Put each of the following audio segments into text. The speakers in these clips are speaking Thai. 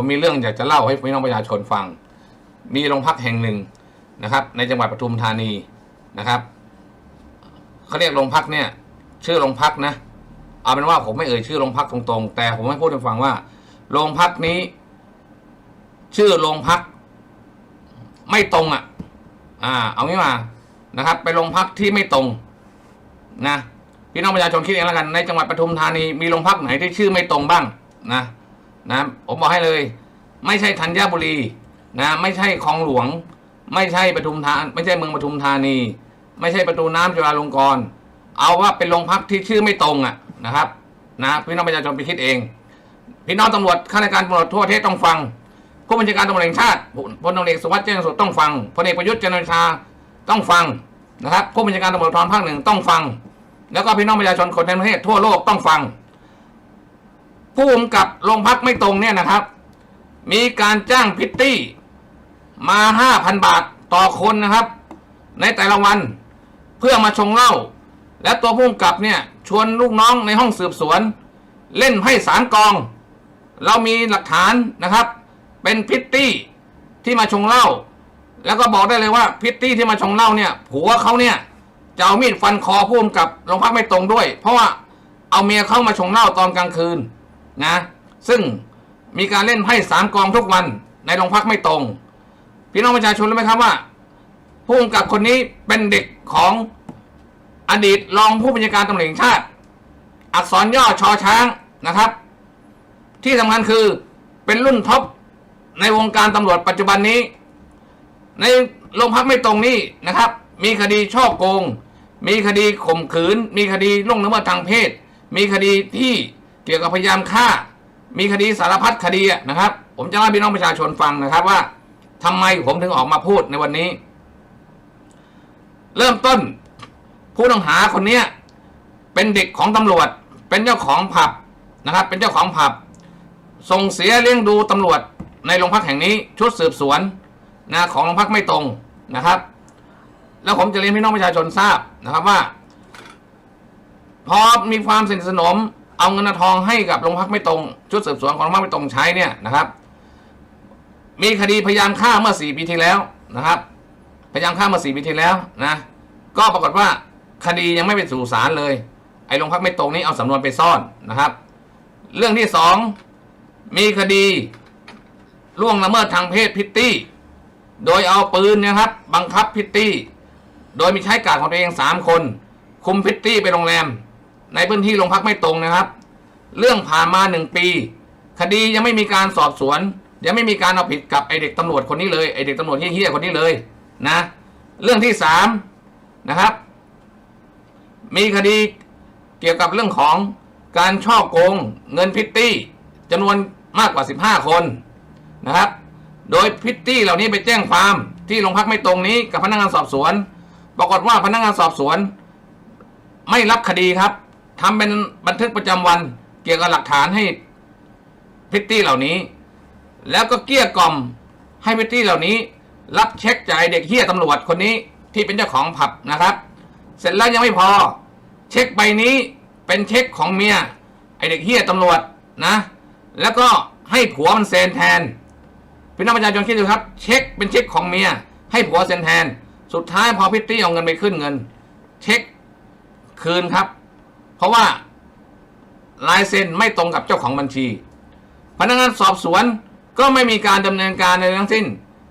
ผมมีเรื่องอยากจะเล่าให้พี่น้องประชาชนฟัง มีโรงพักแห่งหนึ่งนะครับ ในจังหวัดปทุมธานีนะครับเขาเรียกโรงพักเนี่ย ชื่อโรงพักนะ เอาเป็นว่าผมไม่เอ่ยชื่อโรงพักตรงๆ แต่ผมให้พูดให้ฟังว่า โรงพักนี้ ชื่อโรงพัก ไม่ตรงอะ อ่า เอางี้มานะครับ ไปโรงพักที่ไม่ตรง นะพี่น้องประชาชนคิดเองแล้วกันในจังหวัดปทุมธานีมีโรงพักไหนที่ชื่อไม่ตรงบ้างนะ นะผมบอกให้เลย ไม่ใช่ธัญบุรีนะไม่ใช่คลองหลวง ไม่ใช่ปทุมธาไม่ใช่เมืองปทุมธานี ไม่ใช่ประตูน้ำจุฬาลงกรณ์เอาว่าเป็นโรงพักที่ชื่อไม่ตรงอะนะครับนะพี่น้องประชาชนไปคิดเอง พี่น้องตำรวจข้าราชการตำรวจทั่วประเทศต้องฟังผู้บัญชาการตำรวจแห่งชาติพลตำรวจเอกสุวัสดิ์แจ้งสุดต้องฟังพลเอกประยุทธ์จันทร์โอชาต้องฟังนะครับผู้บัญชาการตำรวจภูธรภาคหนึ่งต้องฟัง แล้วก็พี่น้องประชาชนคนในประเทศทั่วโลกต้องฟัง ผู้กำกับโรงพักไม่ตรงเนี่ยนะครับ มีการจ้างพิตตี้มาห้าพันบาทต่อคนนะครับ ในแต่ละวันเพื่อมาชงเหล้าและตัวผู้กำกับเนี่ยชวนลูกน้องในห้องสืบสวน เล่นไพ่สารกอง เรามีหลักฐานนะครับ เป็นพิตตี้ที่มาชงเหล้าแล้วก็บอกได้เลยว่าพิตตี้ที่มาชงเหล้าเนี่ยผัวเขาเนี่ยจะเอามีดฟันคอผู้กำกับโรงพักไม่ตรงด้วย เพราะว่าเอาเมียเข้ามาชงเหล้าตอนกลางคืน นะซึ่งมีการเล่นไพ่สามกองทุกวันในโรงพักไม่ตรง พี่น้องประชาชนรู้ไหมครับว่า ผู้กำกับคนนี้เป็นเด็กของอดีตรองผู้บัญชาการตำรวจแห่งชาติ อักษรย่อชอช้างนะครับ ที่สำคัญคือเป็นรุ่นท็อปในวงการตำรวจปัจจุบันนี้ ในโรงพักไม่ตรงนี้นะครับ มีคดีช่อโกง มีคดีข่มขืน มีคดีล่วงละเมิดทางเพศ มีคดีที่ กี่ยวกับพยายามฆ่า มีคดีสารพัดคดีนะครับ ผมจะเล่าให้พี่น้องประชาชนฟังนะครับว่าทำไมผมถึงออกมาพูดในวันนี้ เริ่มต้น ผู้ต้องหาคนเนี้ยเป็นเด็กของตำรวจ เป็นเจ้าของผับนะครับ เป็นเจ้าของผับ ส่งเสียเลี้ยงดูตำรวจในโรงพักแห่งนี้ชุดสืบสวนนะของโรงพักไม่ตรงนะครับ แล้วผมจะเรียนพี่น้องประชาชนทราบนะครับว่า พอมีความสนิทสนม เอาเงินทองให้กับโรงพักไม่ตรง ชุดสืบสวนของโรงพักไม่ตรงใช้เนี่ยนะครับ มีคดีพยายามฆ่าเมื่อสี่ปีที่แล้วนะครับ พยายามฆ่าเมื่อสี่ปีที่แล้วนะก็ปรากฏว่าคดียังไม่ไปสู่ศาลเลยไอ้โรงพักไม่ตรงนี้เอาสำนวนไปซ่อนนะครับ เรื่องที่สองมีคดีล่วงละเมิดทางเพศพิตตี้ โดยเอาปืนเนยครับ บังคับพิตตี้ โดยมีใช้กาดของตัวเองสามคน คุมพิตตี้ไปโรงแรม ในพื้นที่โรงพักไม่ตรงนะครับ เรื่องผ่านมาหนึ่งปี คดียังไม่มีการสอบสวน ยังไม่มีการเอาผิดกับไอเด็กตำรวจคนนี้เลยไอเด็กตำรวจเฮี้ยๆคนนี้เลยนะ เรื่องที่สามนะครับ มีคดีเกี่ยวกับเรื่องของการช่อโกงเงินพิตตี้จำนวนมากกว่า 15 คนนะครับ โดยพิตตี้เหล่านี้ไปแจ้งความที่โรงพักไม่ตรงนี้กับพนักงานสอบสวน ปรากฏว่าพนักงานสอบสวน ไม่รับคดีครับ ทำเป็นบันทึกประจำวัน เกี่ยวกับหลักฐานให้พิตตี้เหล่านี้ แล้วก็เกลี้ยกล่อมให้พิตตี้เหล่านี้ รับเช็คจ่ายเด็กเฮี้ยตำรวจคนนี้ที่เป็นเจ้าของผับนะครับ เสร็จแล้วยังไม่พอ เช็คใบนี้เป็นเช็คของเมียไอเด็กเฮี้ยตำรวจนะ แล้วก็ให้ผัวมันเซ็นแทนพี่น้องประชาชนคิดดูครับ เช็คเป็นเช็คของเมีย ให้ผัวเซ็นแทน สุดท้ายพอพิตตี้เอาเงินไปขึ้นเงิน เช็คคืนครับ เพราะว่าลายเซ็นไม่ตรงกับเจ้าของบัญชี พนักงานสอบสวนก็ไม่มีการดำเนินการในทั้งสิ้น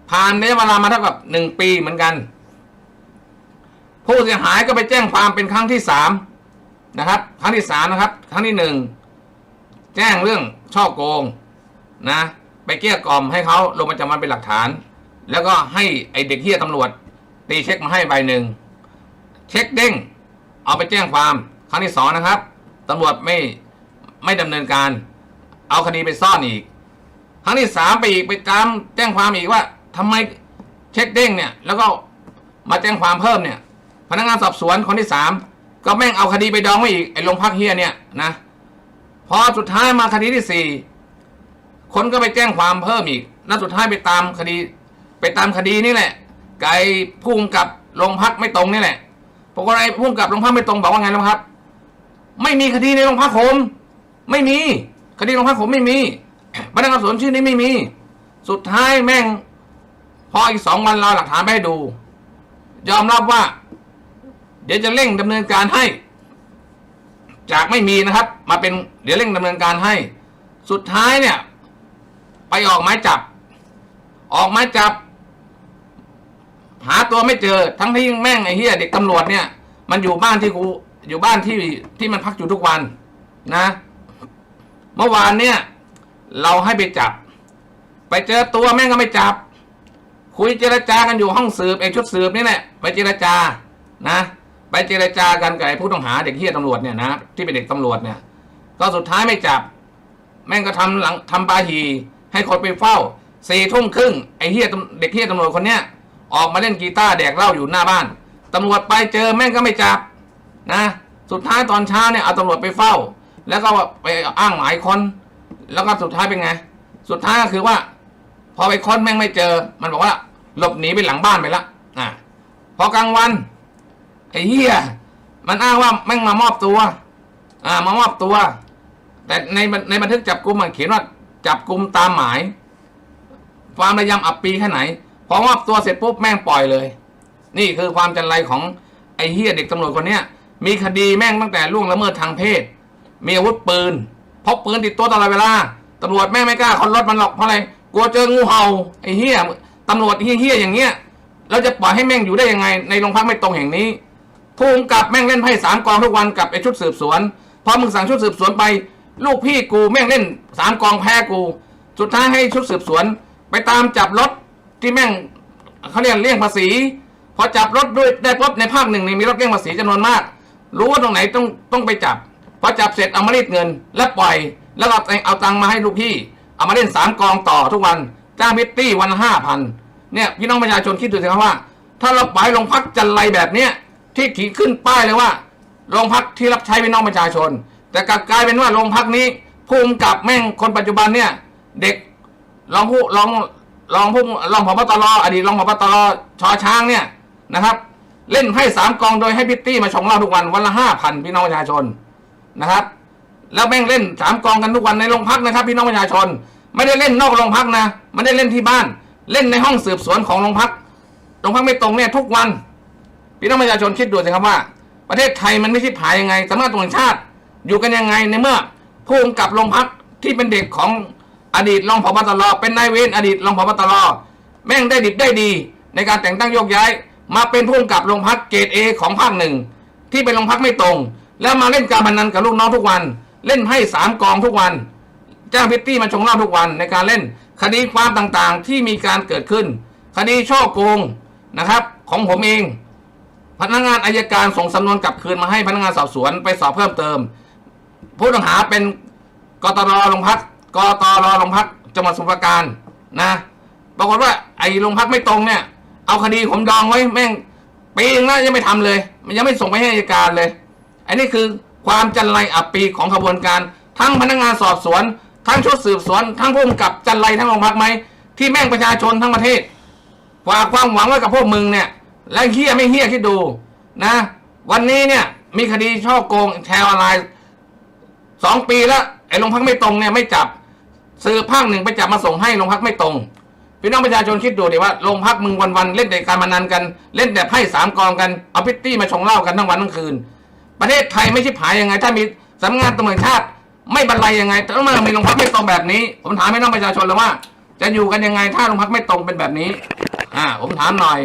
ผ่านระยะเวลามาเท่ากับหนึ่งปีเหมือนกัน ผู้เสียหายก็ไปแจ้งความเป็นครั้งที่สามนะครับ ครั้งที่สามนะครับ ครั้งที่หนึ่งแจ้งเรื่องช่อโกงนะ ไปเกลี้ยกล่อมให้เขาลงประจำวันเป็นหลักฐาน แล้วก็ให้ไอเด็กเฮียตำรวจตีเช็คมาให้ใบหนึ่งเช็คเด้งเอาไปแจ้งความ ครั้งที่สองนะครับตำรวจไม่ไม่ดำเนินการ เอาคดีไปซ่อนอีก ครั้งที่สามไปอีกไปตามแจ้งความอีกว่าทำไมเช็คเด้งเนี่ย แล้วก็มาแจ้งความเพิ่มเนี่ย พนักงานสอบสวนคนที่สามก็แม่งเอาคดีไปดองไว้อีกไอ้โรงพักเฮียเนี่ยนะพอสุดท้ายมาคดีที่สี่คนก็ไปแจ้งความเพิ่มอีกแล้วสุดท้ายไปตามคดี ไปตามคดีนี่แหละไก่พุ่งกับโรงพักไม่ตรงนี่แหละปรากฏไอ้พุ่งกับโรงพักไม่ตรงบอกว่าไงรู้ครับ ไม่มีคดีในโรงพักผม ไม่มี คดีโรงพักผมไม่มีพนักงานสอบสวนชื่อนี้ไม่มี สุดท้ายแม่ง พออีกสองวันเราหลักฐานไปดู ยอมรับว่า เดี๋ยวจะเร่งดำเนินการให้ จากไม่มีนะครับ มาเป็นเดี๋ยวเร่งดำเนินการให้ สุดท้ายเนี่ย ไปออกหมายจับ ออกหมายจับ หาตัวไม่เจอ ทั้งที่แม่งไอ้เหี้ยเด็กตำรวจเนี่ย มันอยู่บ้านที่กู อยู่บ้านที่ที่มันพักอยู่ทุกวันนะ เมื่อวานเนี่ย เราให้ไปจับ ไปเจอตัวแม่งก็ไม่จับ คุยเจรจากันอยู่ห้องสืบไอ้ชุดสืบนี่แหละไปเจรจานะ ไปเจรจากันกับไอ้ผู้ต้องหาเด็กเฮียตำรวจเนี่ยนะที่เป็นเด็กตำรวจเนี่ย ก็สุดท้ายไม่จับ แม่งก็ทำหลังทำบาฮีให้คนไปเฝ้าสี่ทุ่มครึ่งไอ้เฮียตำเด็กเฮียตำรวจคนเนี้ยออกมาเล่นกีตาร์แดกเหล้าอยู่หน้าบ้านตำรวจไปเจอแม่งก็ไม่จับ นะ สุดท้ายตอนเช้าเนี่ยเอาตำรวจไปเฝ้า แล้วก็ไปอ้างหมายคนแล้วก็สุดท้ายเป็นไง สุดท้ายก็คือว่า พอไปค้นแม่งไม่เจอ มันบอกว่า หลบหนีไปหลังบ้านไปละอะพอกลางวันไอ้เหี้ยมันอ้างว่าแม่งมามอบตัว อ่ามามอบตัว แต่ในในบันทึกจับกลุมมันเขียนว่าจับกลุมตามหมาย ความระยำอับปีแค่ไหน พอมอบตัวเสร็จปุ๊บแม่งปล่อยเลย นี่คือความจันไรของไอ้เหี้ยเด็กตำรวจคนเนี้ย มีคดีแม่งตั้งแต่ล่วงละเมิดทางเพศ มีอาวุธปืนพกปืนติดตัวตลอดเวลาตำรวจแม่งไม่กล้าคนรถมันหรอกเพราะอะไรกลัวเจองูเห่าไอ้เหี้ยตำรวจเหี้ยๆอย่างเงี้ยเราจะปล่อยให้แม่งอยู่ได้ยังไง ในโรงพักไม่ตรงแห่งนี้ผู้กำกับแม่งเล่นไพ่สามกองทุกวันกับไอ้ชุดสืบสวนพอมึงสั่งชุดสืบสวนไป ลูกพี่กูแม่งเล่นสามกองแพ้กู สุดท้ายให้ชุดสืบสวน ไปตามจับรถที่แม่งเขาเรียกเลี่ยงภาษี พอจับรถด้วยได้ปุ๊บในภาคหนึ่งนี่มีรถเลี่ยงภาษีจำนวนมาก รู้ว่าตรงไหนต้องต้องไปจับพอจับเสร็จเอามารีดเงิน แล้วปล่อย แล้วก็เอาตังค์มาให้ลูกพี่ เอามาเล่นสามกองต่อทุกวันจ้างพิตตี้วันห้าพันเนี่ยพี่น้องประชาชนคิดดูสิครับว่า ถ้าเราไปโรงพักจันไรแบบเนี้ยที่ขีขึ้นป้ายเลยว่าโรงพักที่รับใช้พี่น้องประชาชน แต่กลับกลายเป็นว่าโรงพักนี้ภูมิกับแม่งคนปัจจุบันเนี่ย เด็กรองผู้รองรองผู้รองผบตรอดีตรองผบตรชอช้างเนี่ยนะครับ เล่นให้สามกองโดยให้พิตตี้มาชงเหล้าทุกวันวันละห้าพันพี่น้องประชาชนนะครับ แล้วแม่งเล่นสามกองกันทุกวันในโรงพักนะครับ พี่น้องประชาชน ไม่ได้เล่นนอกโรงพักนะไม่ได้เล่นที่บ้าน เล่นในห้องสืบสวนของโรงพักโรงพักไม่ตรงเนี่ยทุกวัน พี่น้องประชาชนคิดดูสิครับว่า ประเทศไทยมันไม่ใช่ผายยังไงสำนักตำรวจแห่งชาติ อยู่กันยังไงในเมื่อผู้กำกับโรงพักที่เป็นเด็กของอดีตรองผบตรเป็นนายเวรอดีตรองผบตรแม่งได้ดิบได้ดี ในการแต่งตั้งโยกย้าย มาเป็นผู้กำกับโรงพักเกรดเอของภาคหนึ่งที่เป็นโรงพักไม่ตรง แล้วมาเล่นการพนันกับลูกน้องทุกวัน เล่นให้สามกองทุกวัน จ้างพิตตี้มาชงเหล้าทุกวันในการเล่นคดีความต่างๆที่มีการเกิดขึ้น คดีช่อโกงนะครับ ของผมเอง พนักงานอายการส่งสำนวนกลับคืนมาให้พนักงานสอบสวนไปสอบเพิ่มเติม ผู้ต้องหาเป็นกตรโรงพักกตรโรงพักจังหวัดสมุพรปราการนะปรากฏว่าไอ้โรงพักไม่ตรงเนี่ย เอาคดีผมดองไว้แม่งปีนึงแล้วยังไม่ทำเลย มันยังไม่ส่งไปให้อายการเลย อันนี้คือความจันไรอับปีของขบวนการ ทั้งพนักงานสอบสวน ทั้งชุดสืบสวน ทั้งผู้กำกับจันไรทั้งโรงพักไหมที่แม่งประชาชนทั้งประเทศฝากความหวังไว้กับพวกมึงเนี่ย และเฮี้ยไม่เฮี้ยคิดดูนะ วันนี้เนี่ยมีคดีช่อโกงแชร์ออนไลน์สองปีแล้วไอ้โรงพักไม่ตรงเนี่ยไม่จับสื่อภาคหนึ่งไปจับมาส่งให้โรงพักไม่ตรง พี่น้องประชาชนคิดดูดิว่าโรงพักมึงวันๆเล่นแต่การมานันกัน เล่นแต่ไพ่สามกองกันเอาพิตตี้มาชงเหล้ากันทั้งวันทั้งคืน ประเทศไทยไม่ใช่ผายยังไง ถ้ามีสำนักงานตำรวจชาติ ไม่บรรลัยยังไงถ้ามันมีโรงพักไม่ตรงแบบนี้ ผมถามพี่น้องประชาชนเลยว่า จะอยู่กันยังไงถ้าโรงพักไม่ตรงเป็นแบบนี้ อ่า ผมถามหน่อย